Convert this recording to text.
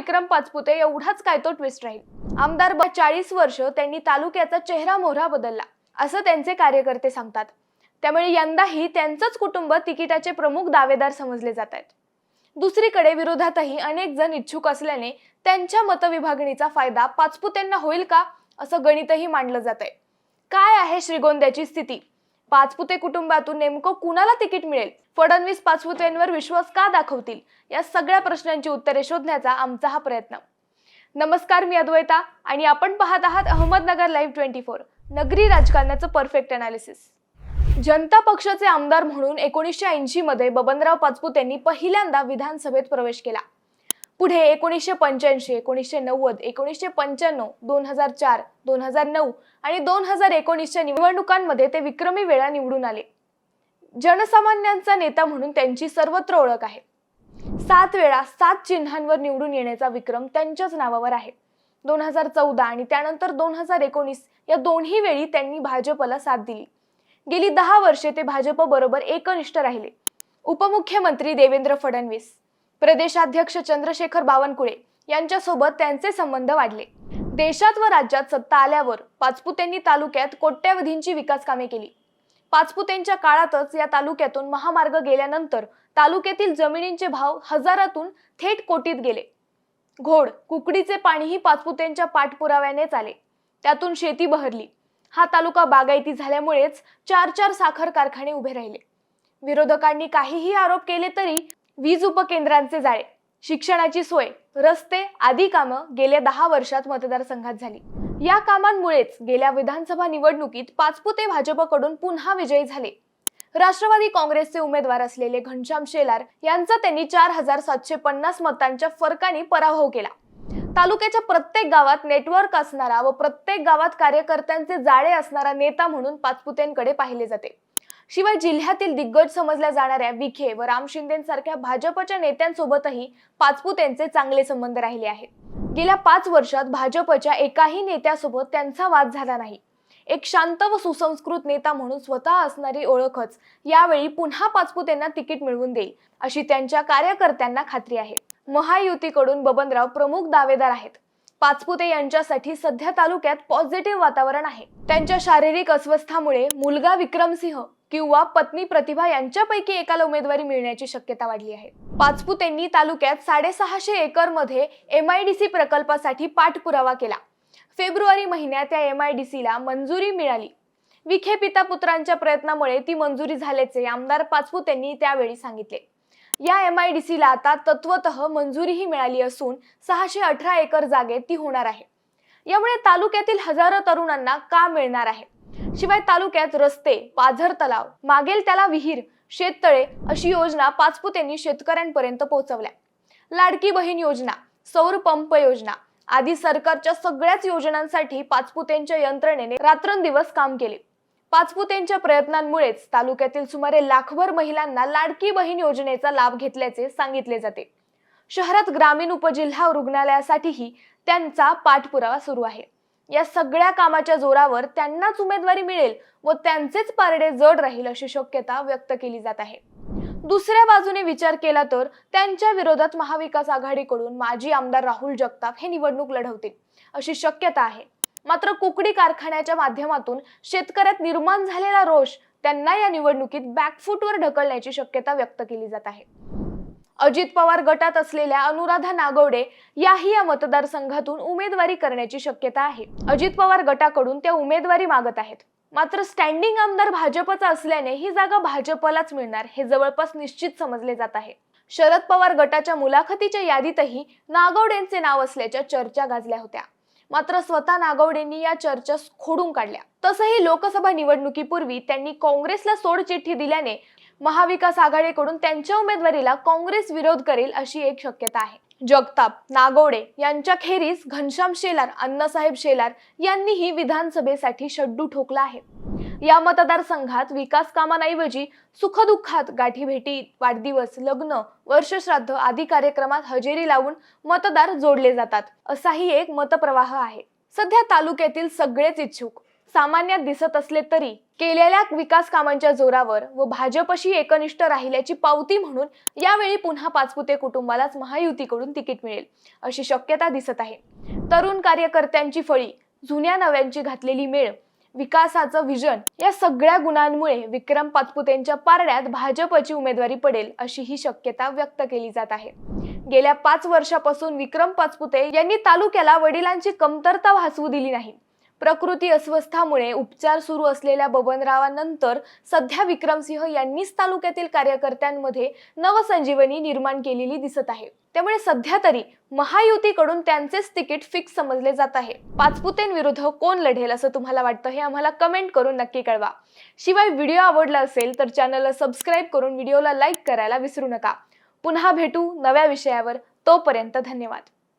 विक्रम पाचपुते एवढाच काय तो ट्विस्ट राहील. आमदार चाळीस वर्ष त्यांनी तालुक्याचा चेहरा मोहरा बदलला असं त्यांचे कार्यकर्ते सांगतात. त्यामुळे यंदाही त्यांचंच कुटुंब तिकिटाचे प्रमुख दावेदार समजले जात आहेत. दुसरीकडे विरोधातही अनेक जण इच्छुक असल्याने त्यांच्या मतविभागणीचा फायदा पाचपुत्यांना होईल का असं गणितही मांडलं जात आहे काय आहे श्रीगोंद्याची स्थिती? पाचपुते कुटुंबातून नेमकं कुणाला तिकीट मिळेल? फडणवीस पाचपुतेंवर विश्वास का दाखवतील? या सगळ्या प्रश्नांची उत्तरे शोधण्याचा आमचा हा प्रयत्न. नमस्कार मी अद्वैता आणि आपण पाहत आहात अहमदनगर लाईव्ह ट्वेंटी फोर नगरी राजकारणाचं परफेक्ट अनालिसिस जनता पक्षाचे आमदार म्हणून एकोणीसशे ऐंशी मध्ये बबनराव पाचपुत यांनी पहिल्यांदा विधानसभेत प्रवेश केला. पुढे एकोणीसशे पंच्याऐंशी एकोणीसशे नव्वद एकोणीसशे पंच्याण्णव दोन हजार चार दोन हजार नऊ आणि दोन हजार एकोणीसच्या निवडणुकांमध्ये ते विक्रमी वेळा निवडून आले. जनसामान्यांचा नेता म्हणून त्यांची सर्वत्र ओळख आहे. सात वेळा सात चिन्हांवर निवडून येण्याचा विक्रम त्यांच्याच नावावर आहे. दोन हजार चौदा आणि त्यानंतर दोन हजार एकोणीस या दोन्ही वेळी त्यांनी भाजपला साथ दिली. गेली दहा वर्षे ते भाजप बरोबर एकनिष्ठ राहिले. उपमुख्यमंत्री देवेंद्र फडणवीस प्रदेशाध्यक्ष चंद्रशेखर बावनकुळे यांच्यासोबत त्यांचे संबंध वाढले. देशात व राज्यात सत्ता आल्यावर पाचपुतेंनी तालुक्यात कोट्यवधींची विकास कामे केली. पाचपुतेंच्या काळातच या तालुक्यातून महामार्ग गेल्यानंतर तालुक्यातील जमिनींचे भाव हजारातून थेट कोटीत गेले. घोड कुकडीचे पाणीही पाचपुतेंच्या पाठपुराव्यानेच आले. त्यातून शेती बहरली. हा तालुका बागायती झाल्यामुळेच चार चार साखर कारखाने उभे राहिले. विरोधकांनी काहीही आरोप केले तरी वीज उपकेंद्रांचे जाळे शिक्षणाची सोय रस्ते आदी कामं गेल्या दहा वर्षात मतदारसंघात झाली. या कामांमुळेच गेल्या विधानसभा निवडणुकीत पाचपुते भाजपकडून पुन्हा विजयी झाले. राष्ट्रवादी काँग्रेसचे उमेदवार असलेले घनश्याम शेलार यांचा त्यांनी चार हजार सातशे पन्नास मतांच्या फरकाने पराभव केला. तालुक्याच्या प्रत्येक गावात नेटवर्क असणारा व प्रत्येक गावात कार्यकर्त्यांचे जाळे असणारा नेता म्हणून पाचपुतेंकडे पाहिले जाते. शिवाय जिल्ह्यातील दिग्गज समजल्या जाणाऱ्या विखे व राम शिंदेसारख्या भाजपच्या नेत्यांसोबतही पाचपुतेंचे चांगले संबंध राहिले आहेत. गेल्या पाच वर्षात भाजपच्या एकाही नेत्यासोबत त्यांचा वाद झाला नाही. एक शांत व सुसंस्कृत नेता म्हणून स्वतः असणारी ओळखच यावेळी पुन्हा पाचपुतेंना तिकीट मिळवून देईल अशी त्यांच्या कार्यकर्त्यांना खात्री आहे. महायुतीकडून बबनराव प्रमुख दावेदार आहेत. पाचपुते यांच्यासाठी सध्या तालुक्यात पॉझिटिव्ह वातावरण आहे. त्यांच्या शारीरिक अस्वस्थामुळे मुलगा विक्रमसिंह किंवा पत्नी प्रतिभा यांच्यापैकी एकाला उमेदवारी मिळण्याची शक्यता वाढली आहे. पाचपुतेंनी तालुक्यात साडेसहाशे एकरमध्ये एम आय डी सी प्रकल्पासाठी पाठपुरावा केला. फेब्रुवारी महिन्यात या एम आय डी सीला मंजुरी मिळाली. विखे पिता पुत्रांच्या प्रयत्नामुळे ती मंजुरी झाल्याचे आमदार पाचपूत यांनी त्यावेळी सांगितले. या एम आय डी सीला आता तत्वत मंजुरीही मिळाली असून सहाशे अठरा एकर जागेत ती होणार आहे. यामुळे तालुक्यातील हजारो तरुणांना काम मिळणार आहे. शिवाय तालुक्यात रस्ते पाझर तलाव मागेल त्याला विहीर शेततळे अशी योजना पाचपुतेंनी शेतकऱ्यांपर्यंत पोहोचवल्या. लाडकी बहीण योजना सौर पंप योजना आदी सरकारच्या सगळ्याच योजनांसाठी पाचपुतेंच्या यंत्रणेने रात्रंदिवस काम केले. पाचपुतेंच्या प्रयत्नांमुळेच तालुक्यातील सुमारे लाखभर महिलांना लाडकी बहीण योजनेचा लाभ घेतल्याचे सांगितले जाते. शहरात ग्रामीण उपजिल्हा रुग्णालयासाठीही त्यांचा पाठपुरावा सुरू आहे. या सगळ्या कामाच्या जोरावर त्यांनाच उमेदवारी मिळेल व त्यांचेच पारडे जड राहील अशी शक्यता व्यक्त केली जात आहे. दुसऱ्या बाजूने विचार केला तर त्यांच्या विरोधात महाविकास आघाडीकडून माजी आमदार राहुल जगताप हे निवडणूक लढवतील अशी शक्यता आहे. मात्र कुकडी कारखान्याच्या माध्यमातून शेतकऱ्यात निर्माण झालेला रोष त्यांना या निवडणुकीत बॅकफूटवर ढकलण्याची शक्यता व्यक्त केली जात आहे. अजित पवार गटात असलेल्या अनुराधा नागवडे याही या मतदारसंघातून उमेदवारी करण्याची शक्यता आहे. अजित पवार गटाकडून त्या उमेदवारी मागत आहेत. मात्र स्टँडिंग आमदार भाजपचा असल्याने ही जागा भाजपलाच मिळणार हे जवळपास निश्चित समजले जात आहे. शरद पवार गटाच्या मुलाखतीच्या यादीतही नागवडेंचे नाव असल्याच्या चर्चा गाजल्या होत्या. मात्र स्वतः नागवडेंनी या चर्चा खोडून काढल्या. तसंही लोकसभा निवडणुकीपूर्वी त्यांनी काँग्रेसला सोडचिठ्ठी दिल्याने महाविकास आघाडीकडून त्यांच्या उमेदवारीला काँग्रेस विरोध करेल अशी एक शक्यता आहे. जगताप नागोडे यांच्याखेरीज घनश्याम शेलार अण्णासाहेब शेलार यांनीही विधानसभेसाठी शड्डू ठोकला आहे. या मतदारसंघात विकास कामांऐवजी सुखदुःखात गाठीभेटी वाढदिवस लग्न वर्षश्राद्ध आदी कार्यक्रमात हजेरी लावून मतदार जोडले जातात. असाही एक मतप्रवाह आहे. सध्या तालुक्यातील सगळेच इच्छुक सामान्यात दिसत असले तरी केलेल्या विकास कामांच्या जोरावर व भाजपशी एकनिष्ठ राहिल्याची पावती म्हणून यावेळी पुन्हा पाचपुते कुटुंबालाच महायुतीकडून तिकीट मिळेल अशी शक्यता दिसत आहे. तरुण कार्यकर्त्यांची फळी जुन्या नव्यांची घातलेली मेळ विकासाचं विजन या सगळ्या गुणांमुळे विक्रम पाचपुतेंच्या पारड्यात भाजपची उमेदवारी पडेल अशी ही शक्यता व्यक्त केली जात आहे. गेल्या पाच वर्षापासून विक्रम पाचपुते यांनी तालुक्याला वडिलांची कमतरता भासवू दिली नाही. प्रकृती अस्वस्थामुळे उपचार सुरू असलेल्या बबनरावांनंतर सध्या विक्रमसिंह यांनीच तालुक्यातील कार्यकर्त्यांमध्ये नवसंजीवनी निर्माण केलेली दिसत आहे. त्यामुळे सध्या तरी महायुतीकडून त्यांचेच तिकीट फिक्स समजले जात आहे. पाचपुतेंविरुद्ध कोण लढेल असं तुम्हाला वाटतं हे आम्हाला कमेंट करून नक्की कळवा. शिवाय व्हिडिओ आवडला असेल तर चॅनलला सबस्क्राईब करून व्हिडिओला लाईक करायला विसरू नका. पुन्हा भेटू नव्या विषयावर. तोपर्यंत धन्यवाद.